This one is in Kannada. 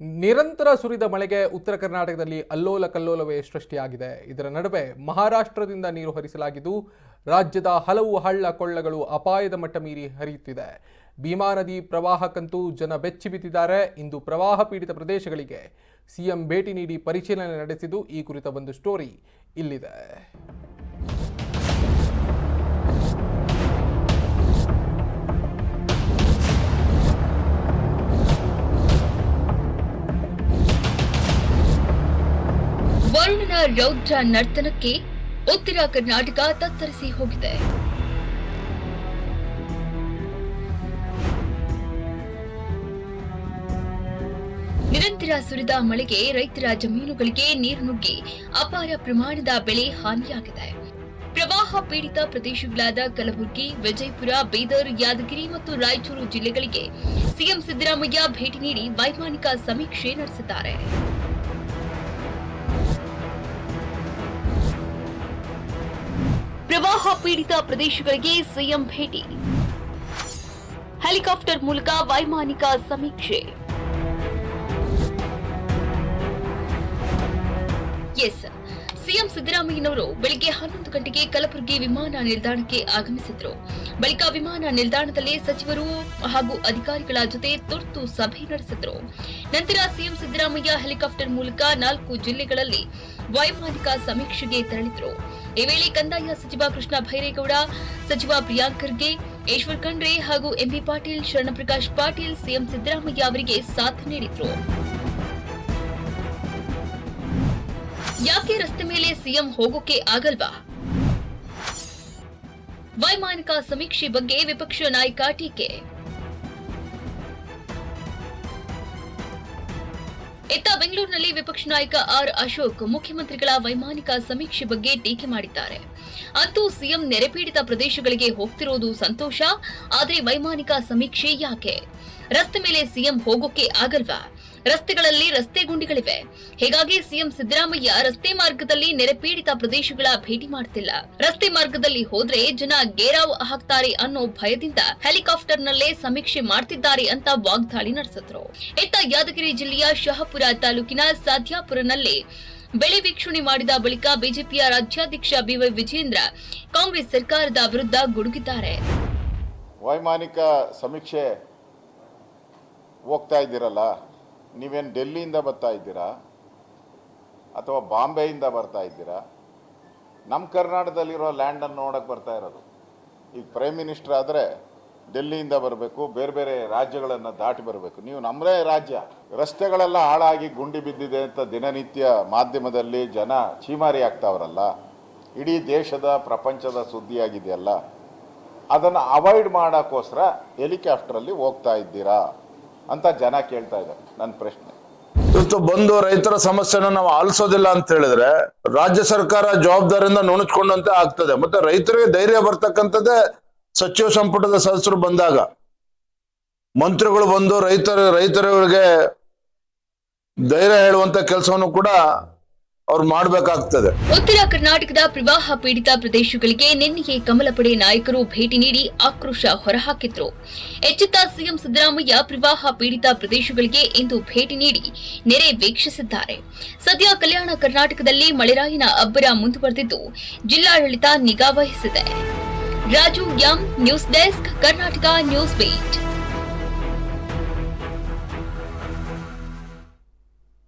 ನಿರಂತರ ಸುರಿದ ಮಳೆಗೆ ಉತ್ತರ ಕರ್ನಾಟಕದಲ್ಲಿ ಅಲ್ಲೋಲ ಕಲ್ಲೋಲವೇ ಸೃಷ್ಟಿಯಾಗಿದೆ. ಇದರ ನಡುವೆ ಮಹಾರಾಷ್ಟ್ರದಿಂದ ನೀರು ಹರಿಸಲಾಗಿದ್ದು, ರಾಜ್ಯದ ಹಲವು ಹಳ್ಳ ಕೊಳ್ಳಗಳು ಅಪಾಯದ ಮಟ್ಟ ಮೀರಿ ಹರಿಯುತ್ತಿದೆ. ಭೀಮಾ ನದಿ ಪ್ರವಾಹಕ್ಕಂತೂ ಜನ ಬೆಚ್ಚಿ ಬಿದ್ದಿದ್ದಾರೆ. ಇಂದು ಪ್ರವಾಹ ಪೀಡಿತ ಪ್ರದೇಶಗಳಿಗೆ ಸಿಎಂ ಭೇಟಿ ನೀಡಿ ಪರಿಶೀಲನೆ ನಡೆಸಿದ್ದು ಈ ಕುರಿತ ಒಂದು ಸ್ಟೋರಿ ಇಲ್ಲಿದೆ. ವರ್ಣನ ರೌದ್ರ ನರ್ತನಕ್ಕೆ ಉತ್ತರ ಕರ್ನಾಟಕ ತತ್ತರಿಸಿ ಹೋಗಿದೆ. ನಿರಂತರ ಸುರಿದ ಮಳೆಗೆ ರೈತರ ಜಮೀನುಗಳಿಗೆ ನೀರು ನುಗ್ಗಿ ಅಪಾರ ಪ್ರಮಾಣದ ಬೆಳೆ ಹಾನಿಯಾಗಿದೆ. ಪ್ರವಾಹ ಪೀಡಿತ ಪ್ರದೇಶಗಳಾದ ಕಲಬುರಗಿ, ವಿಜಯಪುರ, ಬೀದರ್, ಯಾದಗಿರಿ ಮತ್ತು ರಾಯಚೂರು ಜಿಲ್ಲೆಗಳಿಗೆ ಸಿಎಂ ಸಿದ್ದರಾಮಯ್ಯ ಭೇಟಿ ನೀಡಿ ವೈಮಾನಿಕ ಸಮೀಕ್ಷೆ ನಡೆಸಿದ್ದಾರೆ. ಪ್ರವಾಹ ಪೀಡಿತ ಪ್ರದೇಶಗಳಿಗೆ ಸಿಎಂ ಭೇಟಿ. ಹೆಲಿಕಾಪ್ಟರ್ ಮೂಲಕ ವೈಮಾನಿಕ ಸಮೀಕ್ಷೆ. ಎಸ್, ಸಿಎಂ ಸಿದ್ದರಾಮಯ್ಯನವರು ಬೆಳಗ್ಗೆ ಹನ್ನೊಂದು ಗಂಟೆಗೆ ಕಲಬುರಗಿ ವಿಮಾನ ನಿಲ್ದಾಣಕ್ಕೆ ಆಗಮಿಸಿದ್ರು. ಬಳಿಕ ವಿಮಾನ ನಿಲ್ದಾಣದಲ್ಲಿ ಸಚಿವರು ಹಾಗೂ ಅಧಿಕಾರಿಗಳ ಜೊತೆ ತುರ್ತು ಸಭೆ ನಡೆಸಿದ್ರು. ನಂತರ ಸಿಎಂ ಸಿದ್ದರಾಮಯ್ಯ ಹೆಲಿಕಾಪ್ಟರ್ ಮೂಲಕ ನಾಲ್ಕು ಜಿಲ್ಲೆಗಳಲ್ಲಿ ವೈಮಾನಿಕ ಸಮೀಕ್ಷೆಗೆ ತೆರಳಿದ್ರು. ಈ ವೇಳೆ ಕಂದಾಯ ಸಚಿವ ಕೃಷ್ಣ ಭೈರೇಗೌಡ, ಸಚಿವ ಪ್ರಿಯಾಂಕ್ ಖರ್ಗೆ, ಈಶ್ವರ್ ಖಂಡ್ರೆ ಹಾಗೂ ಎಂಬಿ ಪಾಟೀಲ್, ಶರಣಪ್ರಕಾಶ್ ಪಾಟೀಲ್, ಸಿಎಂ ಸಿದ್ದರಾಮಯ್ಯ ಅವರಿಗೆ ಸಾಥ್ ನೀಡಿದ್ರು. ಯಾಕೆ ರಸ್ತೆ ಮೇಲೆ ಸಿಎಂ ಹೋಗೋಕೆ ಆಗಲ್ವಾ? ವೈಮಾನಿಕ ಸಮೀಕ್ಷೆ ಬಗ್ಗೆ ವಿಪಕ್ಷ ನಾಯಕ ಟೀಕೆ. ಇತ್ತ ಬೆಂಗಳೂರಿನಲ್ಲಿ ವಿಪಕ್ಷ ನಾಯಕ ಆರ್ ಅಶೋಕ್ ಮುಖ್ಯಮಂತ್ರಿಗಳ ವೈಮಾನಿಕ ಸಮೀಕ್ಷೆ ಬಗ್ಗೆ ಟೀಕೆ ಮಾಡಿದ್ದಾರೆ. ಅಂತೂ ಸಿಎಂ ನೆರೆಪೀಡಿತ ಪ್ರದೇಶಗಳಿಗೆ ಹೋಗ್ತಿರೋದು ಸಂತೋಷ, ಆದರೆ ವೈಮಾನಿಕ ಸಮೀಕ್ಷೆ ಯಾಕೆ? ರಸ್ತೆ ಮೇಲೆ ಸಿಎಂ ಹೋಗೋಕೆ ಆಗಲ್ವಾ? ರಸ್ತೆಗಳಲ್ಲಿ ರಸ್ತೆ ಗುಂಡಿಗಳಿವೆ. ಹೀಗಾಗಿ ಸಿಎಂ ಸಿದ್ದರಾಮಯ್ಯ ರಸ್ತೆ ಮಾರ್ಗದಲ್ಲಿ ನೆರೆಪೀಡಿತ ಪ್ರದೇಶಗಳ ಭೇಟಿ ಮಾಡ್ತಿಲ್ಲ. ರಸ್ತೆ ಮಾರ್ಗದಲ್ಲಿ ಹೋದ್ರೆ ಜನ ಗೇರಾವ್ ಹಾಕ್ತಾರೆ ಅನ್ನೋ ಭಯದಿಂದ ಹೆಲಿಕಾಪ್ಟರ್ನಲ್ಲೇ ಸಮೀಕ್ಷೆ ಮಾಡ್ತಿದ್ದಾರೆ ಅಂತ ವಾಗ್ದಾಳಿ ನಡೆಸಿದ್ರು. ಇತ್ತ ಯಾದಗಿರಿ ಜಿಲ್ಲೆಯ ಶಹಪುರ ತಾಲೂಕಿನ ಸಾಧ್ಯಾಪುರನಲ್ಲಿ ಬೆಳೆ ವೀಕ್ಷಣೆ ಮಾಡಿದ ಬಳಿಕ ಬಿಜೆಪಿಯ ರಾಜ್ಯಾಧ್ಯಕ್ಷ ಬಿವೈ ವಿಜೇಂದ್ರ ಕಾಂಗ್ರೆಸ್ ಸರ್ಕಾರದ ವಿರುದ್ಧ ಗುಡುಗಿದ್ದಾರೆ. ವೈಮಾನಿಕ ಸಮೀಕ್ಷೆ ಹೋಗ್ತಾ ಇದ್ದೀರಲ್ಲ? ನೀವೇನು ಡೆಲ್ಲಿಯಿಂದ ಬರ್ತಾ ಇದ್ದೀರಾ? ಅಥವಾ ಬಾಂಬೆಯಿಂದ ಬರ್ತಾ ಇದ್ದೀರಾ? ನಮ್ಮ ಕರ್ನಾಟಕದಲ್ಲಿರೋ ಲ್ಯಾಂಡನ್ನು ನೋಡೋಕ್ಕೆ ಬರ್ತಾ ಇರೋದು. ಈಗ ಪ್ರೈಮ್ ಮಿನಿಸ್ಟರ್ ಆದರೆ ಡೆಲ್ಲಿಯಿಂದ ಬರಬೇಕು, ಬೇರೆ ಬೇರೆ ರಾಜ್ಯಗಳನ್ನು ದಾಟಿ ಬರಬೇಕು. ನೀವು ನಮ್ಮದೇ ರಾಜ್ಯ. ರಸ್ತೆಗಳೆಲ್ಲ ಹಾಳಾಗಿ ಗುಂಡಿ ಬಿದ್ದಿದೆ ಅಂತ ದಿನನಿತ್ಯ ಮಾಧ್ಯಮದಲ್ಲಿ ಜನ ಚೀಮಾರಿ ಆಗ್ತಾವ್ರಲ್ಲ. ಇಡೀ ದೇಶದ, ಪ್ರಪಂಚದ ಸುದ್ದಿಯಾಗಿದೆಯಲ್ಲ. ಅದನ್ನು ಅವಾಯ್ಡ್ ಮಾಡೋಕ್ಕೋಸ್ಕರ ಹೆಲಿಕಾಪ್ಟ್ರಲ್ಲಿ ಹೋಗ್ತಾ ಇದ್ದೀರಾ? ಅಂತ ಜನ ಕೇಳ್ತಾ ಇದ್ದಾರೆ, ನನ್ನ ಪ್ರಶ್ನೆ. ಇವತ್ತು ಬಂದು ರೈತರ ಸಮಸ್ಯೆನ ನಾವು ಆಲಿಸೋದಿಲ್ಲ ಅಂತ ಹೇಳಿದ್ರೆ ರಾಜ್ಯ ಸರ್ಕಾರ ಜವಾಬ್ದಾರಿಯಿಂದ ನುಣುಚ್ಕೊಂಡಂತೆ ಆಗ್ತದೆ. ಮತ್ತೆ ರೈತರಿಗೆ ಧೈರ್ಯ ಬರ್ತಕ್ಕಂಥದ್ದೇ ಸಚಿವ ಸಂಪುಟದ ಸದಸ್ಯರು ಬಂದಾಗ. ಮಂತ್ರಿಗಳು ಬಂದು ರೈತರ, ರೈತರುಗಳಿಗೆ ಧೈರ್ಯ ಹೇಳುವಂತ ಕೆಲಸವನ್ನು ಕೂಡ ಅವ್ರು ಮಾಡಬೇಕಾಗ್ತದೆ. ಉತ್ತರ ಕರ್ನಾಟಕದ ಪ್ರವಾಹ ಪೀಡಿತ ಪ್ರದೇಶಗಳಿಗೆ ನಿನ್ನೆ ಕಮಲಪಡೆ ನಾಯಕರು ಭೇಟಿ ನೀಡಿ ಆಕ್ರೋಶ ಹೊರಹಾಕಿದ್ರು. ಎಚ್ಚೆತ್ತ ಸಿಎಂ ಸಿದ್ದರಾಮಯ್ಯ ಪ್ರವಾಹ ಪೀಡಿತ ಪ್ರದೇಶಗಳಿಗೆ ಇಂದು ಭೇಟಿ ನೀಡಿ ನೆರೆ ವೀಕ್ಷಿಸಿದ್ದಾರೆ. ಸದ್ಯ ಕಲ್ಯಾಣ ಕರ್ನಾಟಕದಲ್ಲಿ ಮಳೆರಾಯಿನ ಅಬ್ಬರ ಮುಂದುವರೆದಿದ್ದು ಜಿಲ್ಲಾಡಳಿತ ನಿಗಾ ವಹಿಸಿದೆ. Raju M, news desk, Karnataka news beat